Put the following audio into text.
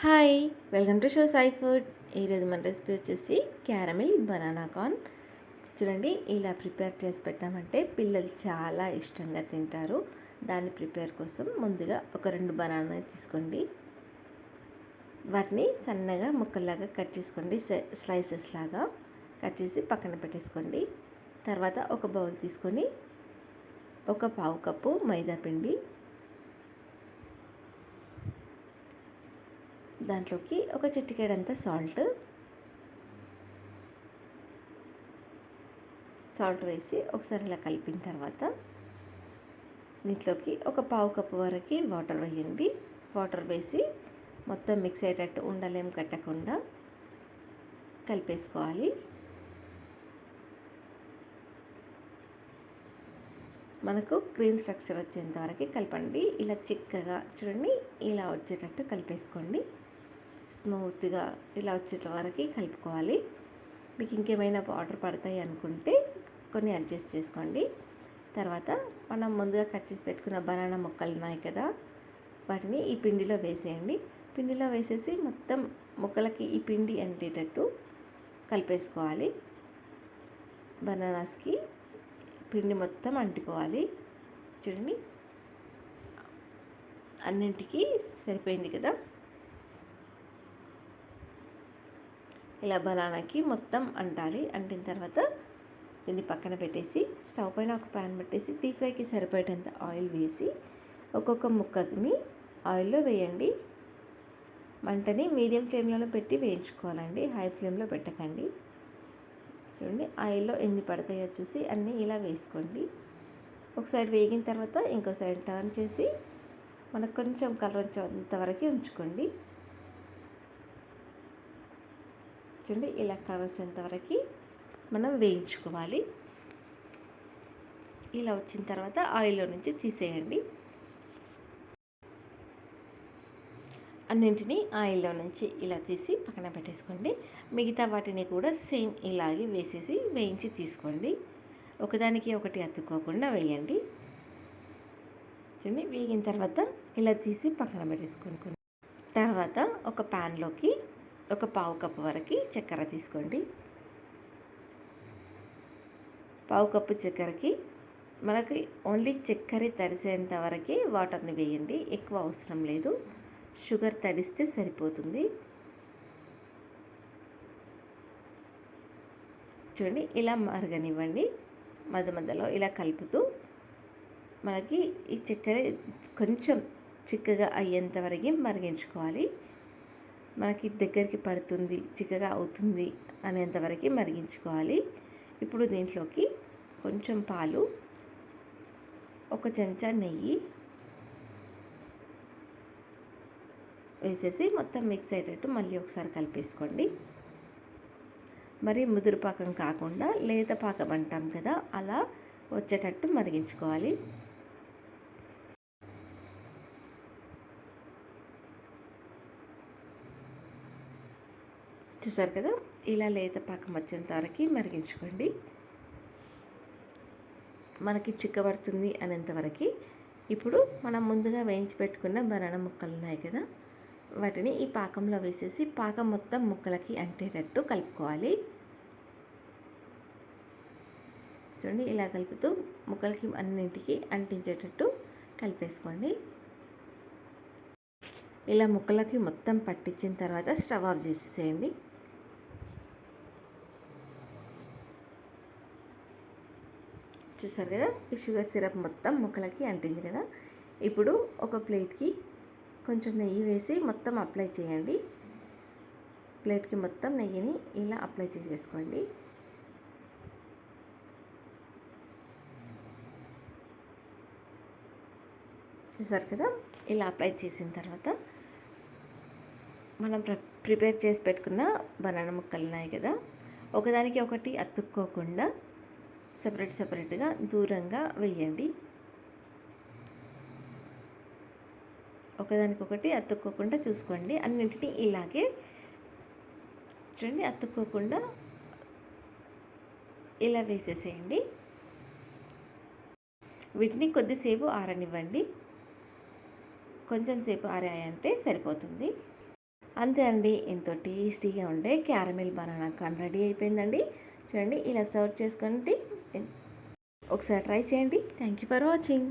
Hi welcome to show Sai food. ఈరోజు మన recipe వచ్చేసి క్యారమిల్ బనానా కార్న్. చూడండి ఇలా ప్రిపేర్ చేసి పెట్టామంటే పిల్లలు చాలా ఇష్టంగా తింటారు. దాన్ని ప్రిపేర్ కోసం ముందుగా ఒక రెండు బనానా తీసుకోండి. వాటిని సన్నగా ముక్కల్లాగా కట్ చేసుకోండి స్లైసెస్ లాగా కట్ చేసి పక్కన పెట్టేసుకోండి. తర్వాత ఒక బౌల్ తీసుకొని ఒక పావు కప్పు మైదా పిండి దాంట్లోకి ఒక చిట్టికేడంత సాల్ట్. సాల్ట్ వేసి ఒకసారి ఇలా కలిపిన తర్వాత దీంట్లోకి ఒక పావు కప్పు వరకు వాటర్ వేయండి. వాటర్ వేసి మొత్తం మిక్స్ అయ్యేటట్టు ఉండలేం కట్టకుండా కలిపేసుకోవాలి. మనకు క్రీమ్ స్ట్రక్చర్ వచ్చేంత వరకు కలపండి. ఇలా చిక్కగా చూడండి ఇలా వచ్చేటట్టు కలిపేసుకోండి. స్మూత్గా ఇలా వచ్చేట వరకు కలుపుకోవాలి. మీకు ఇంకేమైనా వాటర్ పడతాయి అనుకుంటే కొన్ని అడ్జస్ట్ చేసుకోండి. తర్వాత మనం ముందుగా కట్ చేసి పెట్టుకున్న బనానా ముక్కలు ఉన్నాయి కదా వాటిని ఈ పిండిలో వేసేయండి. పిండిలో వేసేసి మొత్తం ముక్కలకి ఈ పిండి అంటేటట్టు కలిపేసుకోవాలి. బనానాస్కి పిండి మొత్తం అంటిపోవాలి చూడండి అన్నింటికి సరిపోయింది కదా. ఇలా బనానాకి మొత్తం అంటాలి. అంటిన తర్వాత దీన్ని పక్కన పెట్టేసి స్టవ్ పైన ఒక ప్యాన్ పెట్టేసి డీప్ ఫ్రైకి సరిపోయేటంత ఆయిల్ వేసి ఒక్కొక్క ముక్కని ఆయిల్లో వేయండి. మంటని మీడియం ఫ్లేమ్లో పెట్టి వేయించుకోవాలండి. హై ఫ్లేమ్లో పెట్టకండి. చూడండి ఆయిల్లో ఎన్ని పడతాయో చూసి అన్నీ ఇలా వేసుకోండి. ఒక సైడ్ వేగిన తర్వాత ఇంకో సైడ్ టర్న్ చేసి మనకు కొంచెం కలర్ వచ్చేంతవరకు ఉంచుకోండి. చూడండి ఇలా కలర్ వచ్చేంత వరకు మనం వేయించుకోవాలి. ఇలా వచ్చిన తర్వాత ఆయిల్లో నుంచి తీసేయండి. అన్నింటినీ ఆయిల్లో నుంచి ఇలా తీసి పక్కన పెట్టేసుకోండి. మిగతా వాటిని కూడా సేమ్ ఇలాగే వేసేసి వేయించి తీసుకోండి. ఒకదానికి ఒకటి అతుక్కోకుండా వేయండి. చూడండి వేగిన తర్వాత ఇలా తీసి పక్కన పెట్టేసుకొని తర్వాత ఒక ప్యాన్లోకి ఒక పావు కప్పు వరకు చక్కెర తీసుకోండి. పావు కప్పు చక్కెరకి మనకి ఓన్లీ చక్కెర తడిసేంత వరకే వాటర్ని వేయండి. ఎక్కువ అవసరం లేదు. షుగర్ తడిస్తే సరిపోతుంది. చూడండి ఇలా మరగనివ్వండి. మధ్య మధ్యలో ఇలా కలుపుతూ మనకి ఈ చక్కెర కొంచెం చిక్కగా అయ్యేంత వరకు మరిగించుకోవాలి. మనకి దగ్గరికి పడుతుంది చిక్కగా అవుతుంది అనేంతవరకు మరిగించుకోవాలి. ఇప్పుడు దీంట్లోకి కొంచెం పాలు ఒక చెంచా నెయ్యి వేసేసి మొత్తం మిక్స్ అయ్యేటట్టు మళ్ళీ ఒకసారి కలిపేసుకోండి. మరి ముదురు పాకం కాకుండా లేత పాకం అంటాం కదా అలా వచ్చేటట్టు మరిగించుకోవాలి. చూసారు కదా? ఇలా లేత పాకం వచ్చేంత వరకు మరిగించుకోండి. మనకి చిక్కబడుతుంది అనేంతవరకు ఇప్పుడు మనం ముందుగా వేయించి పెట్టుకున్న బనానా ముక్కలు ఉన్నాయి కదా? వాటిని ఈ పాకంలో వేసేసి పాకం మొత్తం ముక్కలకి అంటేటట్టు కలుపుకోవాలి. చూడండి ఇలా కలుపుతూ ముక్కలకి అన్నింటికి అంటించేటట్టు కలిపేసుకోండి. ఇలా ముక్కలకి మొత్తం పట్టించిన తర్వాత స్టవ్ ఆఫ్ చేసేసేయండి. చూసారు కదా? ఈ షుగర్ సిరప్ మొత్తం ముక్కలకి అంటింది కదా? ఇప్పుడు ఒక ప్లేట్కి కొంచెం నెయ్యి వేసి మొత్తం అప్లై చేయండి. ప్లేట్కి మొత్తం నెయ్యిని ఇలా అప్లై చేసేసుకోండి. చూసారు కదా? ఇలా అప్లై చేసిన తర్వాత మనం ప్రిపేర్ చేసి పెట్టుకున్న బనానా ముక్కలు ఉన్నాయి కదా? ఒకదానికి ఒకటి అతుక్కోకుండా సపరేట్ సపరేట్గా దూరంగా వేయండి ఒకదానికొకటి అతుక్కోకుండా చూసుకోండి. అన్నింటినీ ఇలాగే చూడండి అతుక్కోకుండా ఇలా వేసేసేయండి. వీటిని కొద్దిసేపు ఆరనివ్వండి. కొంచెం సేపు ఆరాయంటే సరిపోతుంది. అంతే అండి. ఎంతో టేస్టీగా ఉండే క్యారమిల్ బనానా కాన్ రెడీ అయిపోయిందండి. చూడండి ఇలా సర్వ్ చేసుకుంటే ఒకసారి ట్రై చేయండి. Thank you for watching